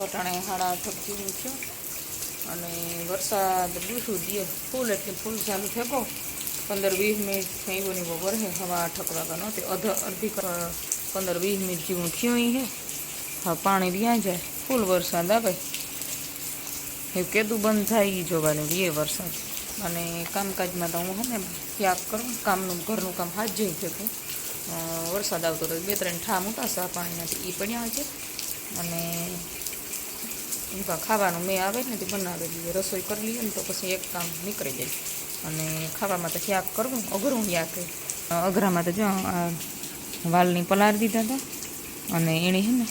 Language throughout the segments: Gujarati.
અટાણે હાડા થકતી થયું અને વરસાદ બુશું દે ફૂલ એટલે ફૂલ ચાલુ થયો પંદર વીસ મિનિટ થઈ એવો ને એવો વરસે હવા આઠક વાગ્યાનો તે અધ અડધી પંદર વીસ મિનિટ જેવું થયું હે. હા, પાણી વ્યાં જાય. ફૂલ વરસાદ આવે. એ કેદું બંધ થાય એ જોવાનું રીએ વરસાદ. અને કામકાજમાં તો હું હે ને ત્યાગ કરું. કામનું ઘરનું કામ હાથ જઈ શકું વરસાદ આવતો તો બે ત્રણ ઠા મોટા સા પાણીના એ પડ્યા છે. અને એવા ખાવાનું મેં આવે ને તે બનાવી લઈએ રસોઈ કરી લઈએ ને તો પછી એક કામ નીકળી જાય. અને ખાવામાં તો શાક કરવું અઘરું શાક છે. અ, અઘરામાં તો જો આ વાલની પલાર દીધા હતા અને એણે હે ને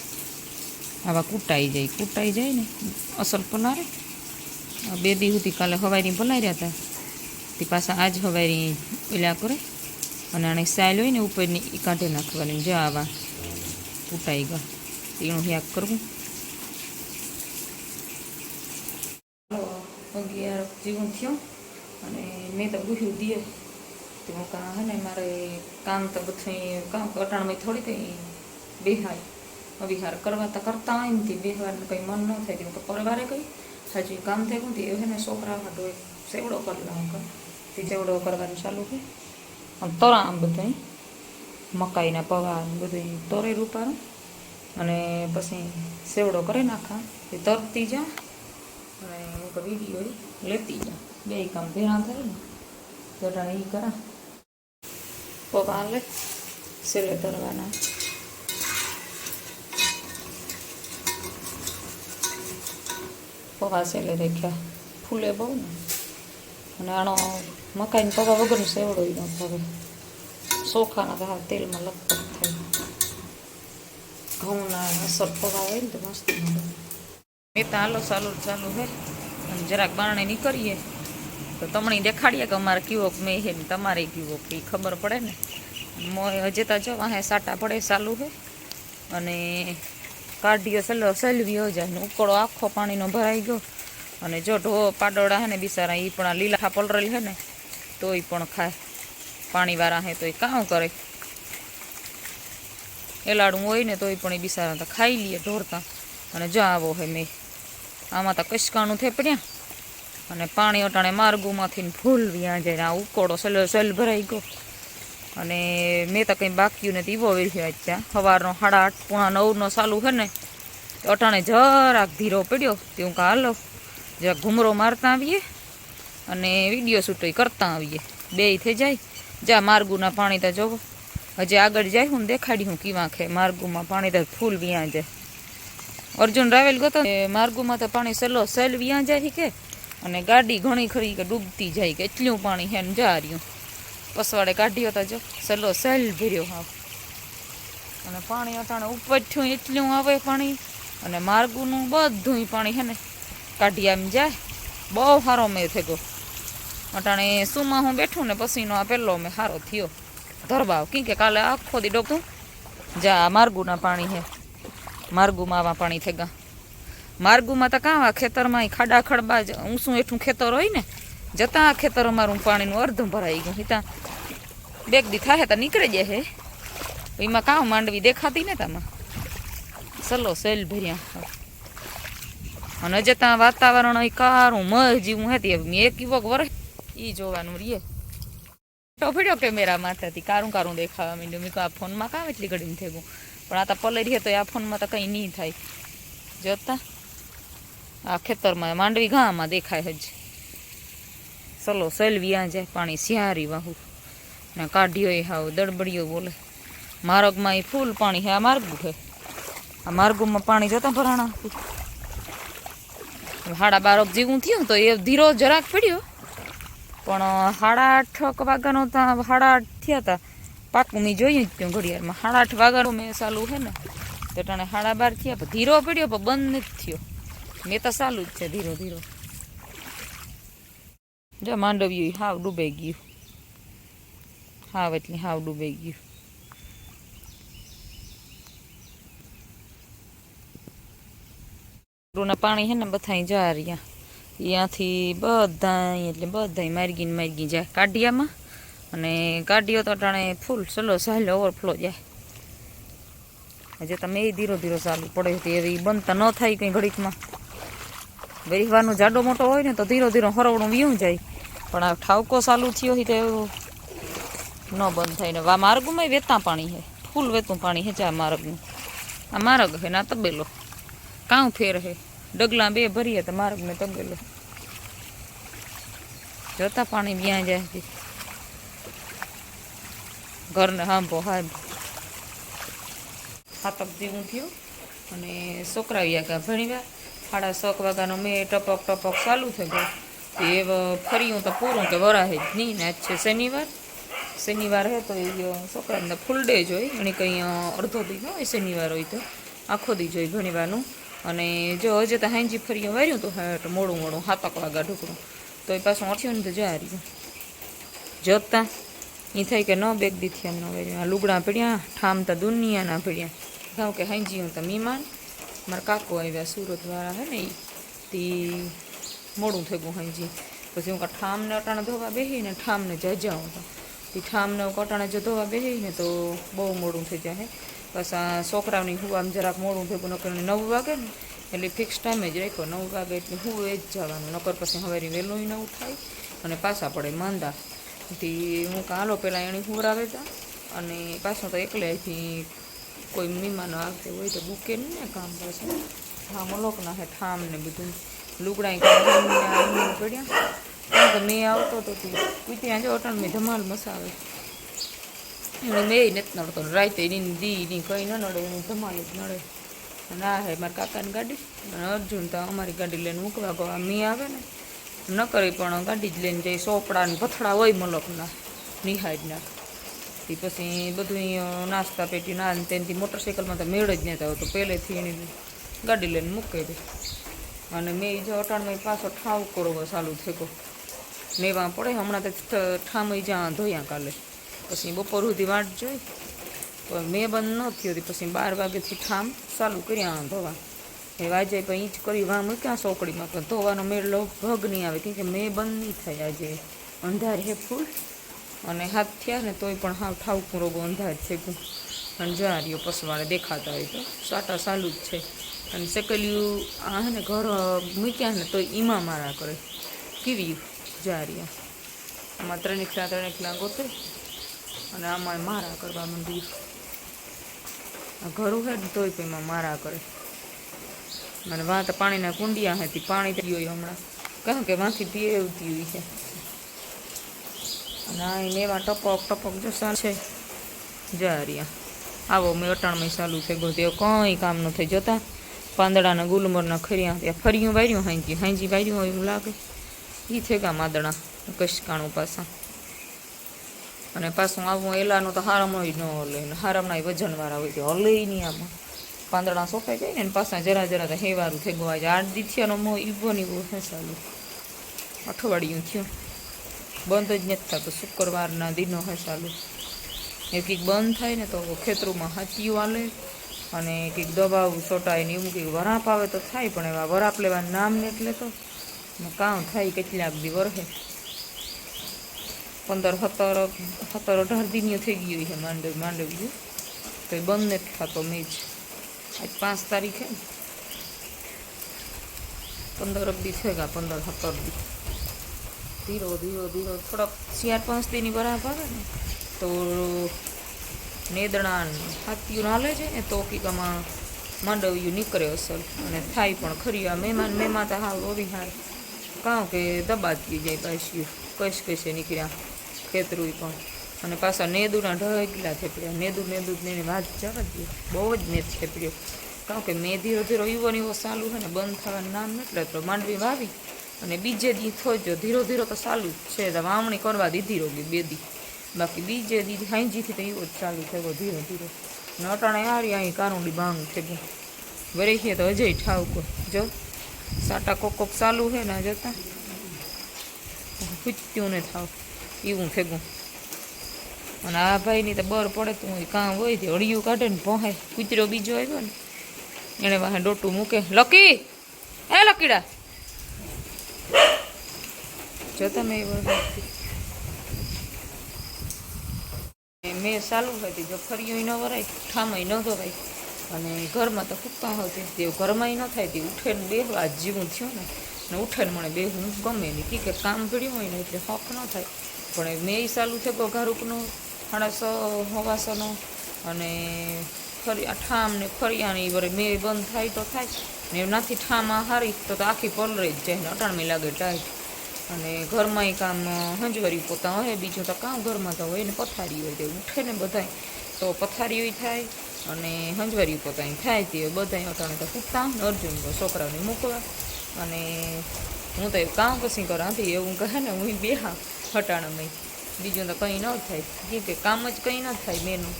આવા કૂટાઈ જાય કૂટાઈ જાય ને અસલ પલારે આ બે દી સુધી કાલે હવારી પલાર્યા હતા તે પાછા આજ હવારી પેલા કરે અને આને સાયલ હોય ને ઉપરની એ કાઢી નાખવાની જો આવા કૂટાઈ ગયા એનું શાક કરવું. અગિયાર જીવન થયો અને મેં તો ગુહ્યું દીએ. તો હું કાં હે ને મારે કામ તો બધું કામ અટાણમાં થોડી કંઈ બેહાય. અવિહાર કરવા તો કરતા હોય ને તે બેહવાનું કંઈ મન ન થાય. તો પરવારે કંઈ હજી કામ થયું તે હે ને છોકરા હાટો સેવડો કરી કર તે સેવડો કરવાનું ચાલુ છે આમ તરા આમ બધું મકાઈના પવા બધું તોરે રૂપારું અને પછી સેવડો કરી નાખા. એ તરતી જા. અને હું તો વીડિયો લેતી જા બે કામ ભેરા થાય ને જરા એ કરા. પવા લે સેલે તરવાના પવા સેલે રાખ્યા ફૂલે બહુ ને. અને આનો મકાઈની પવા વગરનું સેવડો ન ભાવે તો હા તેલમાં લગભગ થાય. ઘઉંના અસર પવા હોય ને તો મસ્ત મળે. મેં તો હાલો સાલો ચાલુ હે. અને જરાક બારણે નીકળીએ. તો તમને દેખાડીએ કે અમારે કીવો મેં હે ને તમારે કીવો કે ખબર પડે ને? હજી તો જો વાહે સાટા પડે ચાલુ હે. અને કાઢીઓ સલો, સલવી જાય ઉકળો આખો પાણીનો ભરાઈ ગયો. અને જો ઢો પાડોળા હે ને બિચારા એ પણ લીલા પલરેલ હે ને, તોય પણ ખાય. પાણીવાળા હે તો એ કામ કરે. એલાડું હોય ને તોય પણ એ બિચારા તો ખાઈ લઈએ ઢોરતા. અને જો આવો હે મેં. આમાં તો કશકાણું થેપડ્યા અને પાણી અટાણે માર્ગોમાંથી ફૂલ વ્યાં જઈને આ ઉકોડો સલ સલ ભરાઈ ગયો. અને મેં તો કંઈ બાકી નથી, ઈવો વેલ્યો ત્યાં સવારનો સાડા આઠ પૂણા નવનો ચાલુ છે ને અટાણે જરાક ધીરો પડ્યો. તે હું કાં હાલો, જરાક ઘૂમરો મારતા આવીએ અને વીડિયો શૂટ કરતા આવીએ. બે થઈ જાય. જા, માર્ગુના પાણી તો જોવો. હજી આગળ જાય હું દેખાડી હું કીવા ખે માર્ગુમાં પાણી તો ફૂલ વ્યાં જાય. અર્જુન રાવેલ ગયો માર્ગુમાં તો પાણી સલો સેલ વ્યાં જાય કે, અને ગાડી ઘણી ખરી કે ડૂબતી જાય કે, એટલું પાણી હેન જા રહ્યું. પસવાડે કાઢ્યો તો જો, સલો સેલ ભર્યો હા અને પાણી અટાણે ઉપર થયું એટલું આવે પાણી, અને માર્ગુનું બધું પાણી હે ને કાઢી આમ જાય. બહુ સારો મેં થઈ ગયો અટાણે સુમાં હું બેઠું ને પસીનો આ પહેલો મેં સારો થયો. ધરબાવ કી કે કાલે આખો દી ડોકતું જા માર્ગુના પાણી હે. માર્ગુમાં આવા પાણી થઈ ગયા. માર્ગુમાં તો કાં ખેતરમાં ખાડા ખડબા જ ઊંસું હેઠું ખેતર હોય ને, જતાં આ ખેતર અમારું પાણીનું અર્ધું ભરાઈ ગયું. હિતા બેગ દી થાય, તો નીકળી જાય હે. એમાં કાં માંડવી દેખાતી ને તમે સલો સેલ ભર્યા. અને જતાં વાતાવરણ ઈ કારું મર જેવું હતી મેં એક યુવક વરસ એ જોવાનું રીએ. ટોફીડ્યો કેમેરા માથેથી કારું કારું દેખાવા માંડ્યું. મેં આ ફોનમાં કામ એટલી ઘડીને થઈ ગયું પણ આ તો પલરીએ તો આ ફોનમાં તો કંઈ નહીં થાય. જોતા? આ ખેતરમાં માંડવી ગામમાં દેખાય હજી. ચલો, સલવી આ જાય પાણી સિયારી વાહુ. ને કાઢ્યો એ હાવ દડબડિયો બોલે. માર્ગમાં એ ફૂલ પાણી હે આ માર્ગું છે. આ માર્ગુમાં પાણી જતા ભરાણા હાડા બારક જેવું થયું તો એ ધીરો જરાક પડ્યો. પણ સાડા આઠ વાગ્યાનો સાડા આઠ થયા હતા પાકું મેં જોયું જ ત્યાં ઘડિયાળમાં. સાડા આઠ વાગ્યાનો મેં ચાલુ છે ને, તો ટાણે સાડા બાર થયા. પણ ધીરો પડ્યો, પણ બંધ નથી થયો. મેં તો ચાલુ જ છે ધીરો ધીરો. જો માંડવ્યું હાવ ડૂબાઈ ગયું. હાવ એટલે હાવ ડૂબાઈ ગયું. ના પાણી છે ને બધાય જા રહ્યા. અહીંયાથી બધા એટલે બધા માર્ગીને માર્ગી જાય. કાઢિયામાં? અને ગાડીઓ તો અટાણે ફૂલ ચલો સહેલો ઓવરફ્લો જાય. હજી તમે એ ધીરો ધીરો ચાલુ પડે હતી, એવી બનતા ન થાય કંઈ ઘડીકમાં. વેરવાનું જાડો મોટો હોય ને તો ધીરો ધીરો હરવણું વ્યું જાય. પણ આ ઠાવકો ચાલુ થયો હોય તો એવું ન બંધ થાય. ને વા માર્ગમાં વેતા પાણી છે. ફૂલ વેતું પાણી છે આ માર્ગનું. આ માર્ગ છે ના તબેલો. કાં ફેર હે ડગલા બે ભરીએ તો માર્ગ ને તબેલો. જોતા પાણી વ્યાં જાય. ઘરને હાંભો હાંભો. હાથક જેવું થયું. અને છોકરા આવ્યા ગયા ભણીવા. સાડા છક વાગ્યાનો મેં ટપક ટપક ચાલુ થઈ ગયો. એ ફરી ફર્યું તો પૂરું કે વરાહે જ નહીં. ને આજ છે શનિવાર. શનિવાર હે તો એ છોકરાને ફૂલ ડે જ હોય અને કંઈ અડધો દી હોય શનિવાર હોય તો. આખો દી જોઈ ભણીવાનું. અને જો હજે તો હાંજી ફરી વાર્યું તો હા તો મોડું મોડું હાથક વાગ્યા ઢોકળું. તો એ પાછું અઠ્યું ને તો જા રહ્યું જોતા એ થાય કે ન બેગ દીથી ન વેર્યું આ લુગડા પડ્યા ઠામતા દુનિયાના પડ્યા કહું કે હાંજી હું તો મહેમાન મારા કાકો આવ્યા સુરત દ્વારા હે ને એ તે મોડું થઈ ગયું હાંજી. પછી હું ઠામને અટાણે ધોવા બેસીને ઠામને જજાઉં તો. તે ઠામને અટાણે જો ધોવા બેસીને તો બહુ મોડું થઈ જાય બસ આ છોકરાઓની હું આમ જરાક મોડું ભેગું નકર નવ વાગે ને, એટલે ફિક્સ ટાઈમે જ રાખ્યો. નવ વાગે એટલે હું એ જ જવાનું. નકર પછી હવે વહેલું નવું થાય અને પાછા પડે માંદા. થી હું કાલો હાલો પહેલાં એણે હુવરાવે હતા. અને પાછો તો એકલેથી કોઈ મહેમાનો આવતી હોય તો બુકે નહીં ને કામ પાછું થામ અલોક નાખે ઠામ ને બધું. લુગડાઈ પડ્યા. તો મેં આવતો તો તી ત્યાં જો અટણ મેં ધમાલ મસાવે. એને મેં નથી નડતો. રાતે એની દી ની કંઈ ન નડે એની ધમાલ જ નડે. આ હે, મારા કાકાની ગાડી. અને અર્જુન તો અમારી ગાડી લઈને મૂકવા ગયો. મેં આવે ને ન કરી, પણ ગાડી જ લઈને જઈ, સોપડા ને ભથડા હોય મલકના નિહાળના એ પછી બધું નાસ્તા પેટી ના તેનાથી મોટરસાઇકલમાં તો મેળ જ નહોતા તો પહેલેથી એની ગાડી લઈને મૂકી દે અને મેં જે અટાણમાં પાછો ઠાવ કરવો ચાલુ થયો નેવા પડે, હમણાં તો ઠામઈ જ્યાં ધોયા કાલે. પછી બપોર સુધી વાટ જોઈ. મેં બંધ ન થયો પછી બાર વાગ્યાથી ઠામ ચાલુ કર્યા ધોવા. એ વાજે પણ એ જ કરી વાં મૂક્યા, સોકડીમાં. પણ ધોવાનો મેળ ભગ નહીં આવે, કેમ કે મેં બંધ નહીં થાય આજે. અંધાર હે ફૂલ. અને હાથ થયા ને તોય પણ હાવ ઠાવકું રોગો અંધાર છે અને જા રહ્યો પસવાળે દેખાતા હોય તો. સાટા સાલું જ છે. અને સેકલિયું આ ને ઘર મૂક્યા ને તોય ઈમાં મારા કરે. કેવી જા રહ્યા આમાં ત્રણેકલા ત્રણેકલા ગોતે. અને આમાં મારા કરવા મંદિર. ઘરું હે તોય પણ એમાં મારા કરે. અને વાં તો પાણીના કુંડિયા હતી, પાણી પીવું હોય હમણાં. કહું કે વાંથી પીવતી હોય છે. અને આ એને એવા ટપક ટપક જો છે. જા આવો મેં અટાણમાં ચાલુ થઈ ગયો તેઓ કંઈ કામ ન થઈ જતા પાંદડાના ગુલમરના ખર્યા ત્યાં ફર્યું વાર્યું હાંજી હાંજી વાર્યું હોય એવું લાગે. એ છે કા માદડા કશકાણું પાછા અને પાછું આવું એલાનું તો હારામ ન હલે હારામના વજનવાળા હોય તે હલે નહીં આમાં. પાંદડા સોંપાઈ જાય ને પાછા જરા જરા તો હેવારું થઈ ગયું આજે આઠ દી થયાનો મો ઈભો ને ઈવો હે ચાલુ અઠવાડિયું થયું. બંધ જ નથી થતું, શુક્રવારના દિનો હે ચાલુ એ કંઈક બંધ થાય ને તો ખેતરોમાં હાથીઓ હાલે અને કંઈક દબાવ છોટાય ને એવું કંઈક વરાપ આવે તો થાય, પણ એવા વરાપ લેવાનું નામ ને એટલે તો કામ થાય કેટલાક દી વરહે. પંદર, સત્તર સત્તર અઢાર દિનીઓ થઈ ગયું છે માંડવ માંડવ્યું તો એ બંધ નથી થતો મેચ આજ પાંચ તારીખે? પંદર દી થઈ ગયા પંદર સત્તર દી ધીરો ધીરો ધીરો. થોડાક ચાર પાંચ દીની બરાબર ને, તો નેદણા હાથિયું હાલે છે ને, તો કીકામાં માંડવ્યું નીકળે અસર અને થાય પણ ખરી આ મહેમાન મહેમાન તો હાલ ઓરી હાર કાં કે દબાતી જાય પાછી કશ કશે નીકળ્યા ખેતરું પણ. અને પાછા નેદુના ઢગલા થેપડ્યા. નેદુ નેદુ જ એની વાત જવા દે બહુ જ મેદ થેપડ્યો. કારણ કે મેં ધીરો ધીરો ઈવો ને એવો ચાલુ છે ને, બંધ થવાનું નામ નથી તો માંડવી વાવી અને બીજે દી થોજો ધીરો ધીરો તો ચાલુ જ છે. તો વાવણી કરવા દીધી રોગી બે દી. બાકી બીજે દી હાઈજીથી તો એવો જ ચાલુ થયો ધીરો ધીરો. ને અટાણે હારી અહીં કારુંડી બાંગ થઈ ગયું વરેખીએ તો અજય ઠાવકો. જો, સાટા કોક કોક ચાલુ છે ને જતા. ખૂચ્યું ને થાવ. એવું થેગું. અને આ ભાઈની તો બર પડે તો હું કામ હોય તે અડિયું કાઢે ને પહોંચે કૂતરો બીજો આવ્યો ને, એણે વાહે ડોટું મૂકે. લકી! એ લકીડા! જો તમે એ મેં ચાલુ હતી, જો ફર્યું ન વરાય, ઠામય ન ધોવાય. અને ઘરમાં તો ફૂંકતા હોતી, તે ઘરમાં ન થાય, તે ઉઠે ને બેહવા જીવું થયું ને. ને ઉઠે મને બેહવું ગમે નહીં. કી કામ ભીડ્યું હોય ને એટલે હોક ન થાય. પણ મેં ચાલુ થયો ઘર ઘારૂકનું સાડા સો હવાસોનો અને આ ઠામ ને ફરિયાની વરે મેં બંધ થાય તો થાય. ને નથી ઠામ હારી તો આખી પલરે જ જાય ને અટાણમી લાગે ટાઈટ. અને ઘરમાંય કામ હંજવારી પોતા હોય, બીજું તો કામ ઘરમાં તો હોય ને પથારી હોય તે ઉઠે ને બધાય. તો પથારી થાય અને હંજવારી પોતાની થાય તે બધાય અટાણે તો ને અર્જુન છોકરાને મૂકવા. અને હું તો કામ કશી કરાતી એવું કહે ને હું બેહા હટાણામાં બીજું તો કંઈ ન થાય. કેમ કે કામ જ કંઈ ન થાય મેનું.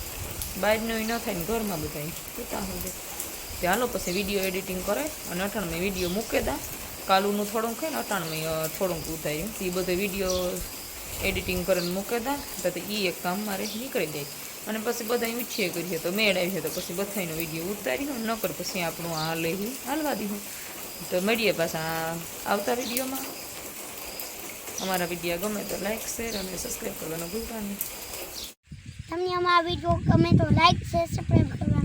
બહારનું ન થાય ને ઘરમાં બધાય. પૂતા હોય. ચાલો પછી વીડિયો એડિટિંગ કરે અને અઠાણમાં વીડિયો મૂકે દા કાલુનું થોડુંક ને અઠાણમાં થોડુંક ઉતાર્યું. એ બધો વીડિયો એડિટિંગ કરીને મૂકે દા તો એ એક કામ મારે નીકળી જાય અને પછી બધા ઉછીએ કરીએ તો મેળ આવીએ તો પછી બધાનો વીડિયો ઉતારી ન કર પછી આપણું આ લઈ હાલવા દીધું. તો મળીએ પાછા આવતા વિડીયોમાં. અમારા વીડિયો ગમે તો લાઈક શેર અને સબસ્ક્રાઈબ કરવાનું ભૂલતા નહીં. તમને અમારા વીડિયો ગમે તો લાઈક શેર સબસ્ક્રાઈબ કરવાનું